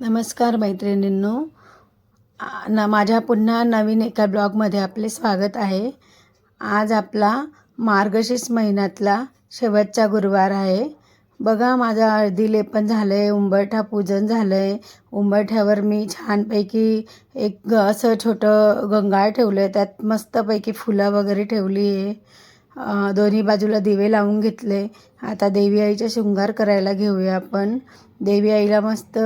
नमस्कार मैत्रिणींनो. न माझ्या पुन्हा नवीन एका ब्लॉगमध्ये आपले स्वागत आहे. आज आपला मार्गशीर्ष महिन्यातला शेवटचा गुरुवार आहे. बघा माझं हळदी लेपन झालं आहे उंबरठा पूजन झालं आहे उंबरठ्यावर मी छानपैकी एक असं छोटं गंगाळ ठेवलं आहे त्यात मस्तपैकी फुलं वगैरे ठेवली आहे दोन्ही बाजूला दिवे लावून घेतले. आता देवी आईचा शृंगार करायला घेऊया आपण. देवी आईला मस्त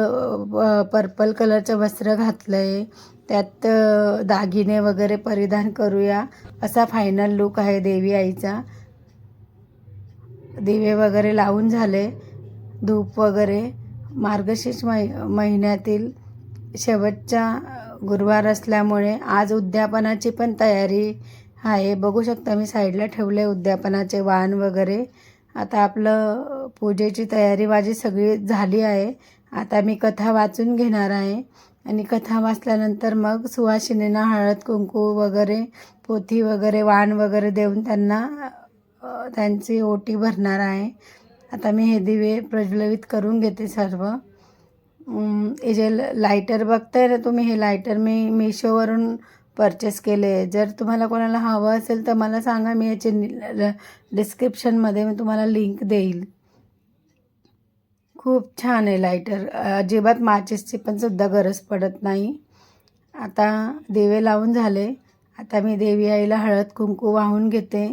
पर्पल कलरचं वस्त्र घातलं आहे त्यात दागिने वगैरे परिधान करूया. असा फायनल लुक आहे देवी आईचा. दिवे वगैरे लावून झाले. धूप वगैरे. मार्गशीर्ष मै महिन्यातील शेवटचा गुरुवार असल्यामुळे आज उद्यापनाची पण तयारी हा हे बघू शकता मी साईडला ठेवले उद्यापनाचे वाण वगैरे. आता आपलं पूजेची तयारी माझी सगळी झाली आहे. आता मी कथा वाचून घेणार आहे. आणि कथा वाचल्यानंतर मग सुवासिनींना हळद कुंकू वगैरे पोथी वगैरे वाण वगैरे देऊन त्यांना त्यांची ओटी भरणार आहे. आता मी हे दिवे प्रज्वलित करून घेते सर्व. हे जे लायटर बघताय ना तुम्ही हे लायटर मी मिशोवरून परचेस केले. जर तुम्हाला कोणाला हवं असेल तर मला सांगा मी याचे डिस्क्रिप्शनमध्ये मी तुम्हाला लिंक देईल. खूप छान आहे लायटर अजिबात माचिसची पण सुद्धा गरज पडत नाही. आता दिवे लावून झाले. आता मी देवी आईला हळद कुंकू वाहून घेते.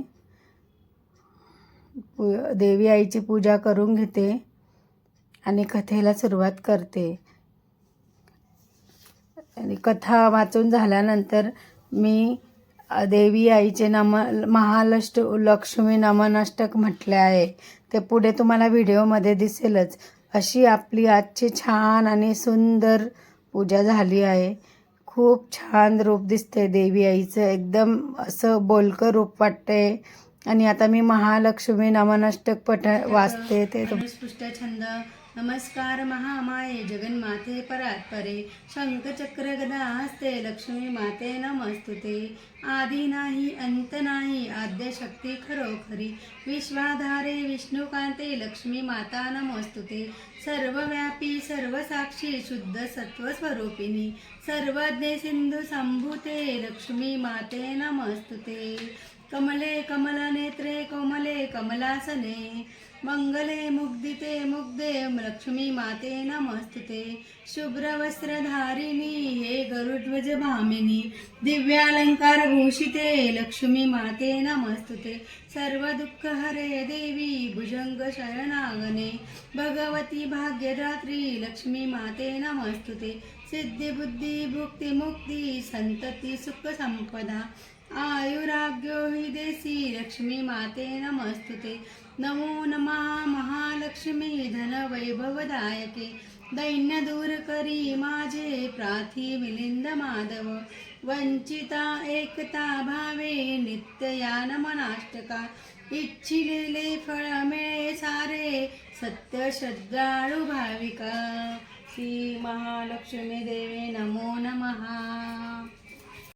पू देवी आईची पूजा करून घेते आणि कथेला सुरुवात करते. आणि कथा वाचून झाल्यानंतर मी देवी आईचे नम महालष्ट लक्ष्मी नमनाष्टक म्हटले आहे. ते पुढे तुम्हाला व्हिडिओमध्ये दिसेलच. अशी आपली आजची छान आणि सुंदर पूजा झाली आहे. खूप छान रूप दिसते देवी आईचं. एकदम असं बोलकं रूप वाटते आणि आता मी महालक्ष्मी नमनाष्टक पठ वाचते. ते तुम छंद नमस्कार महामाये जगन्माते परात्परे शंखचक्रगदास्ते लक्ष्मी माते नमस्तुते। आधी नाही अंत नाही आद्य शक्ती खरोखरी। विश्वाधारे विष्णुकांते लक्ष्मी माता नमस्तुते। सर्वव्यापी सर्वसाक्षी शुद्ध सत्वस्वरूपिणी सर्वज्ञे सिंधु संभूते लक्ष्मी माते नमस्तुते। कमले कमलनेत्रे कोमले कमलासने। मंगले मुग्धिते मुग्धे लक्ष्मी माते नमस्तुते। शुभ्रवस्त्रधारिणी हे गरुड्ध्वज भामिनी। दिव्यालंकार भूषिते लक्ष्मी माते नमस्तुते। सर्व दुःख हरे देवी भुजंग शयनागने भगवती भाग्यदात्री लक्ष्मी माते नमस्तुते। सिद्धी बुद्धी आयुराग्यो हि देसी लक्ष्मी माते नमस्तुते. नमो नमः महालक्ष्मी धनवैभवदायके. दैन्यदूरकरी दैन्य दूर करी माझे प्रार्थी मिलिंद माधव. वंचिता एकता भावे नित्य या नमनाष्टका इच्छिलेले फळ मिळे सारे सत्य श्रद्धाळू भाविका. श्री महालक्ष्मी देवे नमो नमः.